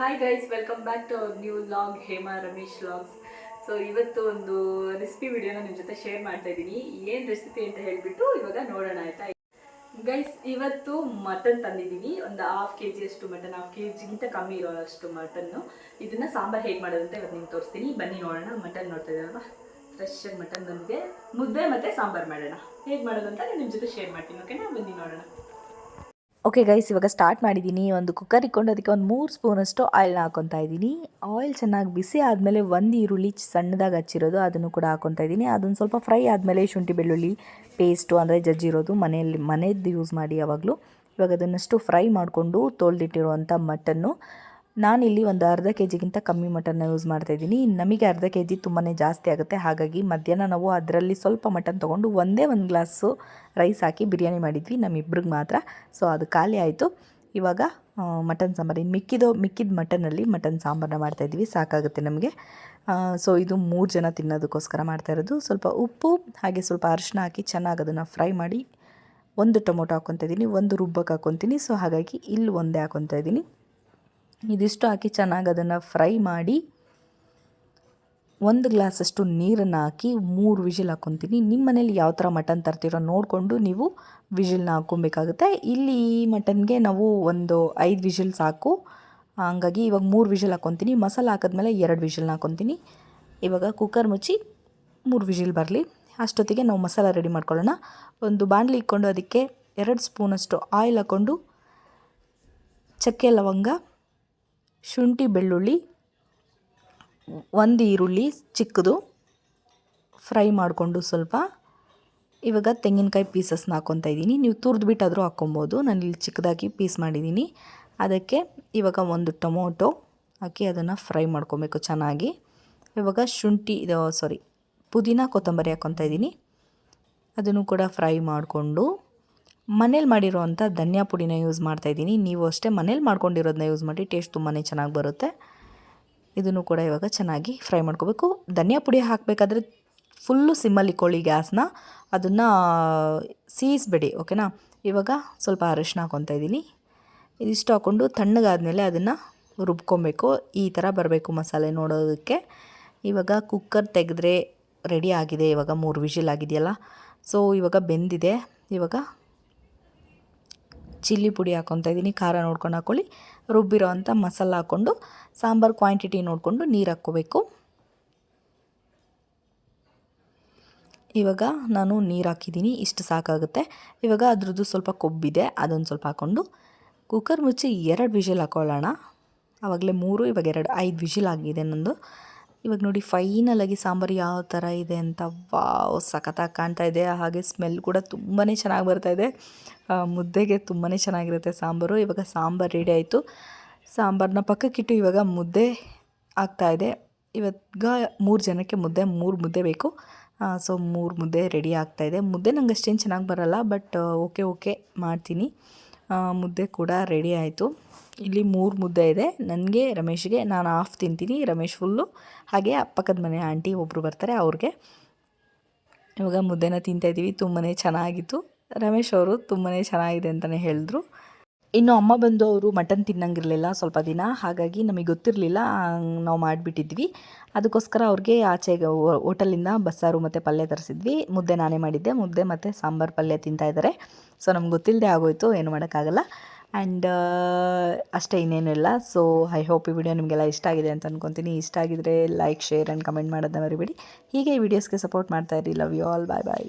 Hi guys welcome back to our new vlog Hema Ramesh vlogs so ಇವತ್ತು ಒಂದು recipe ವಿಡಿಯೋನ ನಿಮ್ಮ ಜೊತೆ ಶೇರ್ ಮಾಡ್ತಾ ಇದ್ದೀನಿ. ಏನು ರೆಸಿಪಿ ಅಂತ ಹೇಳಿಬಿಟ್ಟು ಇವಾಗ ನೋಡೋಣ ಆಯ್ತಾ? ಗೈಸ್ ಇವತ್ತು ಮಟನ್ ತಂದಿದ್ದೀನಿ. ಒಂದು ಹಾಫ್ ಕೆ ಜಿಯಷ್ಟು ಮಟನ್ ಹಾಫ್ ಕೆ ಜಿಗಿಂತ ಕಮ್ಮಿ ಇರೋ ಅಷ್ಟು ಮಟನ್ನು ಇದನ್ನು ಸಾಂಬಾರು ಹೇಗೆ ಮಾಡೋದು ಅಂತ ಇವತ್ತು ನಿಮ್ಗೆ ತೋರಿಸ್ತೀನಿ. ಬನ್ನಿ ನೋಡೋಣ. ಮಟನ್ ನೋಡ್ತಾ ಇದ್ದಾವ ಫ್ರೆಶ್ ಮಟನ್ ಬಂದಿದೆ. ಮುದ್ದೆ ಮತ್ತು ಸಾಂಬಾರು ಮಾಡೋಣ. ಹೇಗೆ ಮಾಡೋದು ಅಂತ ನಾನು ನಿಮ್ಮ ಜೊತೆ ಶೇರ್ ಮಾಡ್ತೀನಿ ಓಕೆನಾ ಬನ್ನಿ ನೋಡೋಣ. ಓಕೆ ಗೈಸ್ ಇವಾಗ ಸ್ಟಾರ್ಟ್ ಮಾಡಿದ್ದೀನಿ ಒಂದು ಕುಕ್ಕರ್ ಇಕ್ಕೊಂಡು ಅದಕ್ಕೆ ಒಂದು ಮೂರು ಸ್ಪೂನಷ್ಟು ಆಯಿಲ್ನ ಹಾಕೊತಾ ಇದ್ದೀನಿ ಆಯಿಲ್ ಚೆನ್ನಾಗಿ ಬಿಸಿ ಆದಮೇಲೆ ಒಂದು ಈರುಳ್ಳಿ ಸಣ್ಣದಾಗಿ ಹಚ್ಚಿರೋದು, ಅದನ್ನು ಕೂಡ ಹಾಕೊತಾ ಇದ್ದೀನಿ ಅದನ್ನು ಸ್ವಲ್ಪ ಫ್ರೈ ಆದಮೇಲೆ ಶುಂಠಿ, ಬೆಳ್ಳುಳ್ಳಿ ಪೇಸ್ಟು ಅಂದರೆ ಜಜ್ಜಿರೋದು ಮನೆಯಲ್ಲಿ ಮನೆಯದ್ದು ಯೂಸ್ ಮಾಡಿ ಯಾವಾಗಲೂ. ಇವಾಗ ಅದನ್ನಷ್ಟು ಫ್ರೈ ಮಾಡಿಕೊಂಡು ತೊಳೆದಿಟ್ಟಿರುವಂಥ ಮಟನ್ನು ನಾನಿಲ್ಲಿ ಒಂದು ಅರ್ಧ ಕೆ ಜಿಗಿಂತ ಕಮ್ಮಿ ಮಟನ್ನ ಯೂಸ್ ಮಾಡ್ತಾ ಇದ್ದೀನಿ. ನಮಗೆ ಅರ್ಧ ಕೆ ಜಿ ತುಂಬಾ ಜಾಸ್ತಿ ಆಗುತ್ತೆ. ಹಾಗಾಗಿ ಮಧ್ಯಾಹ್ನ ನಾವು ಅದರಲ್ಲಿ ಸ್ವಲ್ಪ ಮಟನ್ ತೊಗೊಂಡು ಒಂದೇ ಒಂದು ಗ್ಲಾಸು ರೈಸ್ ಹಾಕಿ ಬಿರಿಯಾನಿ ಮಾಡಿದ್ವಿ, ನಮ್ಮಿಬ್ರಿಗೆ ಮಾತ್ರ. ಸೊ ಅದು ಖಾಲಿ ಆಯಿತು. ಇವಾಗ ಮಟನ್ ಸಾಂಬಾರು ಇನ್ನು ಮಿಕ್ಕಿದ ಮಿಕ್ಕಿದ ಮಟನಲ್ಲಿ ಮಟನ್ ಸಾಂಬಾರನ್ನ ಮಾಡ್ತಾಯಿದ್ವಿ ಸಾಕಾಗುತ್ತೆ ನಮಗೆ. ಸೊ ಇದು ಮೂರು ಜನ ತಿನ್ನೋದಕ್ಕೋಸ್ಕರ ಮಾಡ್ತಾ ಇರೋದು. ಸ್ವಲ್ಪ ಉಪ್ಪು, ಹಾಗೆ ಸ್ವಲ್ಪ ಅರಿಶಿನ ಹಾಕಿ ಚೆನ್ನಾಗಿ ಅದನ್ನು ಫ್ರೈ ಮಾಡಿ ಒಂದು ಟೊಮೊಟೊ ಹಾಕ್ಕೊತಾ ಇದ್ದೀನಿ, ಒಂದು ರುಬ್ಬಕ್ಕೆ ಹಾಕ್ಕೊತೀನಿ ಸೊ ಹಾಗಾಗಿ ಇಲ್ಲಿ ಒಂದೇ ಹಾಕ್ಕೊತಾ ಇದ್ದೀನಿ. ಇದಿಷ್ಟು ಹಾಕಿ ಚೆನ್ನಾಗಿ ಅದನ್ನು ಫ್ರೈ ಮಾಡಿ ಒಂದು ಗ್ಲಾಸಷ್ಟು ನೀರನ್ನು ಹಾಕಿ ಮೂರು ವಿಜಿಲ್ ಹಾಕ್ಕೊತೀನಿ ನಿಮ್ಮ ಮನೇಲಿ ಯಾವ ಥರ ಮಟನ್ ತರ್ತೀರೋ ನೋಡಿಕೊಂಡು ನೀವು ವಿಜಿಲ್ನ ಹಾಕ್ಕೊಬೇಕಾಗುತ್ತೆ. ಇಲ್ಲಿ ಈ ಮಟನ್ಗೆ ನಾವು ಒಂದು ಐದು ವಿಜಿಲ್ ಸಾಕು. ಹಂಗಾಗಿ ಇವಾಗ ಮೂರು ವಿಜಿಲ್ ಹಾಕ್ಕೊತೀನಿ ಮಸಾಲ ಹಾಕಿದ್ಮೇಲೆ ಎರಡು ವಿಜಿಲ್ನ ಹಾಕ್ಕೊತೀನಿ ಇವಾಗ ಕುಕ್ಕರ್ ಮುಚ್ಚಿ ಮೂರು ವಿಜಿಲ್ ಬರಲಿ. ಅಷ್ಟೊತ್ತಿಗೆ ನಾವು ಮಸಾಲ ರೆಡಿ ಮಾಡ್ಕೊಳ್ಳೋಣ. ಒಂದು ಬಾಣಲಿ ಇಟ್ಕೊಂಡು ಅದಕ್ಕೆ ಎರಡು ಸ್ಪೂನಷ್ಟು ಆಯಿಲ್ ಹಾಕ್ಕೊಂಡು ಚಕ್ಕೆ ಲವಂಗ ಶುಂಠಿ ಬೆಳ್ಳುಳ್ಳಿ, ಒಂದು ಈರುಳ್ಳಿ ಚಿಕ್ಕದು, ಫ್ರೈ ಮಾಡಿಕೊಂಡು ಸ್ವಲ್ಪ. ಇವಾಗ ತೆಂಗಿನಕಾಯಿ ಪೀಸಸ್ನ ಹಾಕ್ಕೊತಾ ಇದ್ದೀನಿ. ನೀವು ತುರಿದ್ಬಿಟ್ಟಾದರೂ ಹಾಕ್ಕೊಬೋದು ಇಲ್ಲಿ ಚಿಕ್ಕದಾಗಿ ಪೀಸ್ ಮಾಡಿದ್ದೀನಿ. ಅದಕ್ಕೆ ಇವಾಗ ಒಂದು ಟೊಮೊಟೊ ಹಾಕಿ ಅದನ್ನು ಫ್ರೈ ಮಾಡ್ಕೊಬೇಕು ಚೆನ್ನಾಗಿ. ಇವಾಗ ಶುಂಠಿ, ಇದು ಸಾರಿ ಪುದೀನ ಕೊತ್ತಂಬರಿ ಹಾಕ್ಕೊತಾ ಇದ್ದೀನಿ. ಅದನ್ನು ಕೂಡ ಫ್ರೈ ಮಾಡಿಕೊಂಡು ಮನೇಲಿ ಮಾಡಿರೋವಂಥ ಧನಿಯಾ ಪುಡಿನ ಯೂಸ್ ಮಾಡ್ತಾಯಿದ್ದೀನಿ ನೀವು ಅಷ್ಟೇ ಮನೇಲಿ ಮಾಡ್ಕೊಂಡಿರೋದನ್ನ ಯೂಸ್ ಮಾಡಿ, ಟೇಸ್ಟ್ ತುಂಬಾ ಚೆನ್ನಾಗಿ ಬರುತ್ತೆ. ಇದನ್ನು ಕೂಡ ಇವಾಗ ಚೆನ್ನಾಗಿ ಫ್ರೈ ಮಾಡ್ಕೋಬೇಕು. ಧನಿಯಾ ಪುಡಿ ಹಾಕಬೇಕಾದ್ರೆ ಫುಲ್ಲು ಸಿಮ್ಮಲ್ಲಿ ಕೋಳಿ ಗ್ಯಾಸ್ನ. ಅದನ್ನು ಸೀಸ್ಬೇಡಿ, ಓಕೆನಾ? ಇವಾಗ ಸ್ವಲ್ಪ ಅರಿಶಿನ ಹಾಕೊತಾ ಇದ್ದೀನಿ. ಇದಿಷ್ಟು ಹಾಕ್ಕೊಂಡು ತಣ್ಣಗಾದಮೇಲೆ ಅದನ್ನು ರುಬ್ಕೊಬೇಕು. ಈ ಥರ ಬರಬೇಕು ಮಸಾಲೆ ನೋಡೋದಕ್ಕೆ. ಇವಾಗ ಕುಕ್ಕರ್ ತೆಗೆದ್ರೆ ರೆಡಿ ಆಗಿದೆ. ಇವಾಗ ಮೂರು ವಿಷಿಲ್ ಆಗಿದೆಯಲ್ಲ. ಸೊ ಇವಾಗ ಬೆಂದಿದೆ. ಇವಾಗ ಚಿಲ್ಲಿ ಪುಡಿ ಹಾಕ್ಕೊತಾ ಇದ್ದೀನಿ, ಖಾರ ನೋಡ್ಕೊಂಡು ಹಾಕ್ಕೊಳ್ಳಿ ರುಬ್ಬಿರೋ ಅಂಥ ಮಸಾಲ ಹಾಕ್ಕೊಂಡು, ಸಾಂಬಾರು ಕ್ವಾಂಟಿಟಿ ನೋಡಿಕೊಂಡು ನೀರು ಹಾಕ್ಕೋಬೇಕು. ಇವಾಗ ನಾನು ನೀರು ಹಾಕಿದ್ದೀನಿ, ಇಷ್ಟು ಸಾಕಾಗುತ್ತೆ. ಇವಾಗ ಅದ್ರದ್ದು ಸ್ವಲ್ಪ ಕೊಬ್ಬಿದೆ, ಅದೊಂದು ಸ್ವಲ್ಪ ಹಾಕ್ಕೊಂಡು ಕುಕ್ಕರ್ ಮುಚ್ಚಿ ಎರಡು ವಿಷಲ್ ಹಾಕ್ಕೊಳ್ಳೋಣ ಆವಾಗಲೇ ಮೂರು, ಇವಾಗ ಎರಡು, ಐದು ವಿಷಿಲ್ ಆಗಿದೆ ನಂದು. ಇವಾಗ ನೋಡಿ ಫೈನಲಾಗಿ ಸಾಂಬಾರು ಯಾವ ಥರ ಇದೆ ಅಂತ, ವಾವ್, ಸಖತ್ತಾಗಿ ಕಾಣ್ತಾ ಇದೆ. ಹಾಗೆ ಸ್ಮೆಲ್ ಕೂಡ ತುಂಬಾ ಚೆನ್ನಾಗಿ ಬರ್ತಾ ಇದೆ. ಮುದ್ದೆಗೆ ತುಂಬಾ ಚೆನ್ನಾಗಿರುತ್ತೆ ಸಾಂಬಾರು. ಇವಾಗ ಸಾಂಬಾರು ರೆಡಿ ಆಯಿತು. ಸಾಂಬಾರನ್ನ ಪಕ್ಕಕ್ಕಿಟ್ಟು ಇವಾಗ ಮುದ್ದೆ ಆಗ್ತಾಯಿದೆ ಇವಾಗ ಮೂರು ಜನಕ್ಕೆ ಮುದ್ದೆ, ಮೂರು ಮುದ್ದೆ ಬೇಕು. ಸೊ ಮೂರು ಮುದ್ದೆ ರೆಡಿ ಆಗ್ತಾಯಿದೆ ಮುದ್ದೆ ನಂಗೆ ಅಷ್ಟೇನು ಚೆನ್ನಾಗಿ ಬರಲ್ಲ ಬಟ್ ಓಕೆ ಓಕೆ ಮಾಡ್ತೀನಿ. ಮುದ್ದೆ ಕೂಡ ರೆಡಿ ಆಯಿತು. ಇಲ್ಲಿ ಮೂರು ಮುದ್ದೆ ಇದೆ. ನನಗೆ, ರಮೇಶ್ಗೆ, ನಾನು ಹಾಫ್ ತಿಂತೀನಿ. ರಮೇಶ್ ಫುಲ್ಲು ಹಾಗೆ ಪಕ್ಕದ ಮನೆ ಆಂಟಿ ಒಬ್ಬರು ಬರ್ತಾರೆ ಅವ್ರಿಗೆ. ಇವಾಗ ಮುದ್ದೆನ ತಿಂತಾಯಿದ್ದೀವಿ ತುಂಬಾ ಚೆನ್ನಾಗಿತ್ತು. ರಮೇಶ್ ಅವರು ತುಂಬಾ ಚೆನ್ನಾಗಿದೆ ಅಂತಲೇ ಹೇಳಿದ್ರು. ಇನ್ನು ಅಮ್ಮ ಬಂದು ಅವರು ಮಟನ್ ತಿನ್ನಂಗಿರಲಿಲ್ಲ ಸ್ವಲ್ಪ ದಿನ. ಹಾಗಾಗಿ ನಮಗೆ ಗೊತ್ತಿರಲಿಲ್ಲ. ನಾವು ಮಾಡಿಬಿಟ್ಟಿದ್ವಿ. ಅದಕ್ಕೋಸ್ಕರ ಅವ್ರಿಗೆ ಆಚೆಗೆ ಹೋಟೆಲಿಂದ ಬಸ್ಸಾರು ಮತ್ತು ಪಲ್ಯ ತರಿಸಿದ್ವಿ. ಮುದ್ದೆ ನಾನೇ ಮಾಡಿದ್ದೆ. ಮುದ್ದೆ ಮತ್ತು ಸಾಂಬಾರು ಪಲ್ಯ ತಿಂತಾ ಇದ್ದಾರೆ ಸೊ ನಮ್ಗೆ ಗೊತ್ತಿಲ್ಲದೆ ಆಗೋಯ್ತು, ಏನು ಮಾಡೋಕ್ಕಾಗಲ್ಲ. ಆ್ಯಂಡ್ ಅಷ್ಟೇ ಇನ್ನೇನಿಲ್ಲ ಸೊ ಐ ಹೋಪ್ ಈ ವಿಡಿಯೋ ನಿಮಗೆಲ್ಲ ಇಷ್ಟ ಆಗಿದೆ ಅಂತ ಅನ್ಕೊತೀನಿ. ಇಷ್ಟ ಆಗಿದ್ರೆ ಲೈಕ್ ಶೇರ್ ಆ್ಯಂಡ್ ಕಮೆಂಟ್ ಮಾಡೋದನ್ನ ಮರಿಬೇಡಿ. ಹೀಗೆ ಈ ವಿಡಿಯೋಸ್ಗೆ ಸಪೋರ್ಟ್ ಮಾಡ್ತಾ ಇರಿ. Love you all bye bye